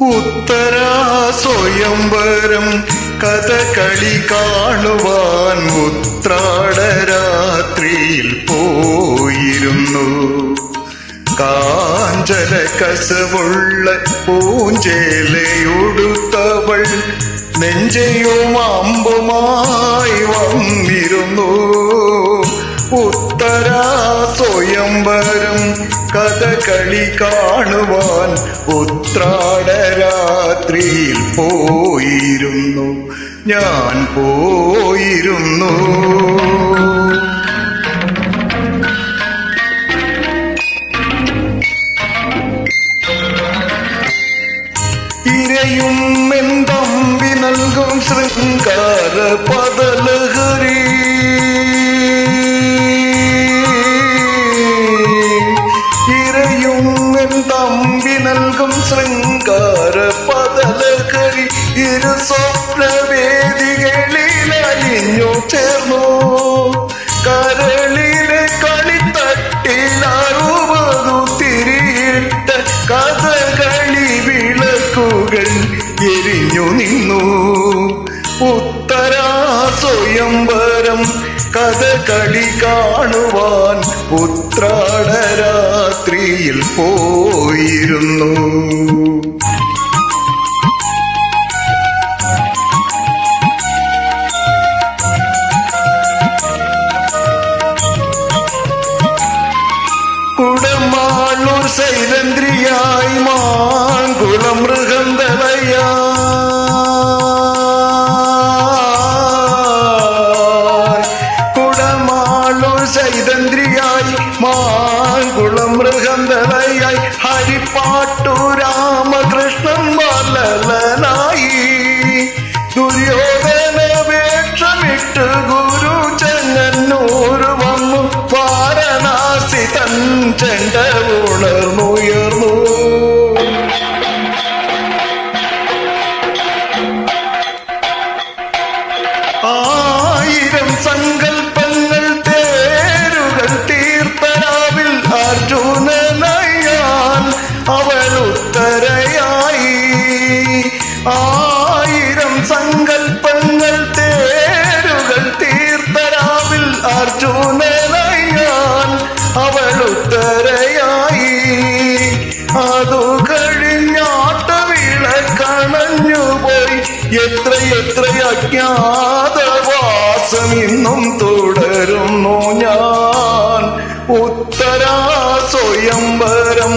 ഉത്തരാ സ്വയംവരം കഥകളി കാണുവാൻ ഉത്രാടരാത്രിയിൽ പോയിരുന്നു. കാഞ്ചല കസവുള്ള പൂഞ്ചേലയുടുത്തവൾ നെഞ്ചയും അമ്പുമായി വന്നിരുന്നു. കഥകളി കാണുവാൻ ഉത്രാടരാത്രിയിൽ പോയിരുന്നു. ഞാൻ പോയിരുന്നു. ഇരയും എന്തമ്പി നൽകും ശൃംഗാര പദലഹരി ഇരയും തമ്പി നൽകും ശൃംഗാര പതലകരി ഇരു സ്വപ്നവേദികളിൽ അലിഞ്ഞു ചേർന്നു. കരളിലെ കളിത്തട്ടിൽ അറുപതു തിരിയിട്ട കഥകളി വിളക്കുകൾ എരിഞ്ഞു നിന്നു. ഉത്തരാ സ്വയംവരം കഥകളി കാണുവാൻ പോയിരുന്നു കുടമാളൂർ സൈതന്ത്രിയായി മാങ്കുളം മൃഗന്തളയായി കുടമാളൂർ സൈതന്ത്രിയായി ഹരിപ്പാട്ടു രാമകൃഷ്ണൻ വലലനായി ദുര്യോധന വേക്ഷമിട്ട് ഗുരു ചെങ്ങന്നൂർ വന്നു. വാരണാസി തൻ ചെണ്ട ഉണർന്നുയർന്നു ആയിരം എത്ര എത്ര അജ്ഞാതവാസം ഇന്നും തുടരുന്നു ഞാൻ. ഉത്തരാ സ്വയംവരം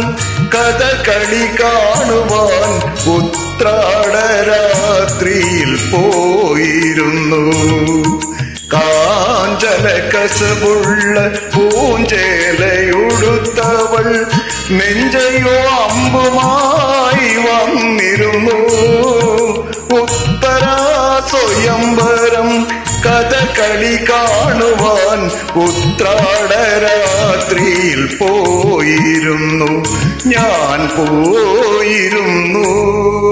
കഥകളി കാണുവാൻ ഉത്രാടരാത്രിയിൽ പോയിരുന്നു. കാഞ്ചന കസവുള്ള പൂഞ്ചേലയുടുത്തവൾ നെഞ്ചയോ അമ്പുമായി കഥകളി കാണുവാൻ ഉത്രാടരാത്രിയിൽ പോയിരുന്നു. ഞാൻ പോയിരുന്നു.